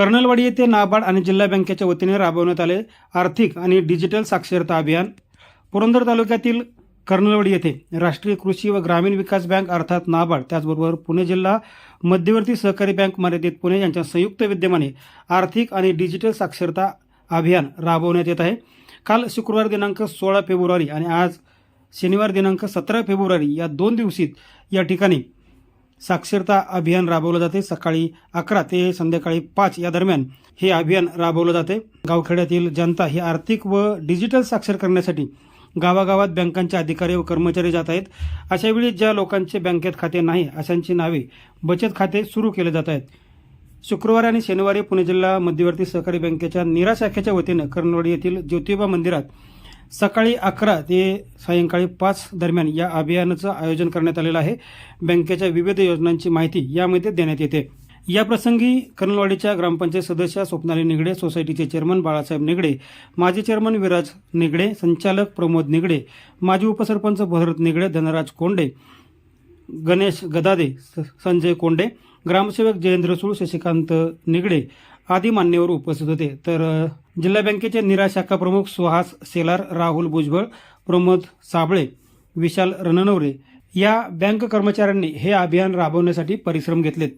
कर्नलवाडी येथे नाबार्ड आणि जिल्हा बँकेच्या वतीने राबवण्यात आले आर्थिक आणि डिजिटल साक्षरता अभियान. पुरंदर तालुक्यातील कर्नलवाडी येथे राष्ट्रीय कृषी व ग्रामीण विकास बँक अर्थात नाबार्ड त्याचबरोबर पुणे जिल्हा मध्यवर्ती सहकारी बँक मर्यादित पुणे यांच्या संयुक्त विद्यमाने आर्थिक आणि डिजिटल साक्षरता अभियान राबवण्यात येत आहे. काल शुक्रवार दिनांक सोळा फेब्रुवारी आणि आज शनिवार दिनांक सतरा फेब्रुवारी या दोन दिवसीत या ठिकाणी साक्षरता अभियान राबवलं जाते. सकाळी अकरा ते संध्याकाळी पाच या दरम्यान हे अभियान राबवलं जाते. गावखेड्यातील जनता ही आर्थिक व डिजिटल साक्षर करण्यासाठी गावागावात बँकांचे अधिकारी व कर्मचारी जात आहेत. अशावेळी ज्या लोकांचे बँकेत खाते नाही अशांची नावे बचत खाते सुरू केले जात आहेत. शुक्रवारी आणि शनिवारी पुणे जिल्हा मध्यवर्ती सहकारी बँकेच्या निरा शाखेच्या वतीनं कर्नवाडी येथील ज्योतिबा मंदिरात सकाळी अकरा ते सायंकाळी पाच दरम्यान या अभियानाचं आयोजन करण्यात आलेलं आहे. बँकेच्या विविध योजनांची माहिती यामध्ये देण्यात येते. या प्रसंगी कर्नलवाडीच्या ग्रामपंचायत सदस्य स्वप्नाली निगडे सोसायटीचे चेअरमन बाळासाहेब निगडे माजी चेअरमन विराज निगडे संचालक प्रमोद निगडे माजी उपसरपंच भरत निगडे धनराज कोंडे गणेश गदादे स- संजय कोंडे ग्रामसेवक जयेंद्र सुळ शशिकांत निगडे आदी मान्यवर उपस्थित होते. तर जिल्हा बँकेचे निरा शाखा प्रमुख सुहास सेलार राहुल भुजबळ प्रमोद साबळे विशाल रणनवरे या बँक कर्मचाऱ्यांनी हे अभियान राबवण्यासाठी परिश्रम घेतलेत.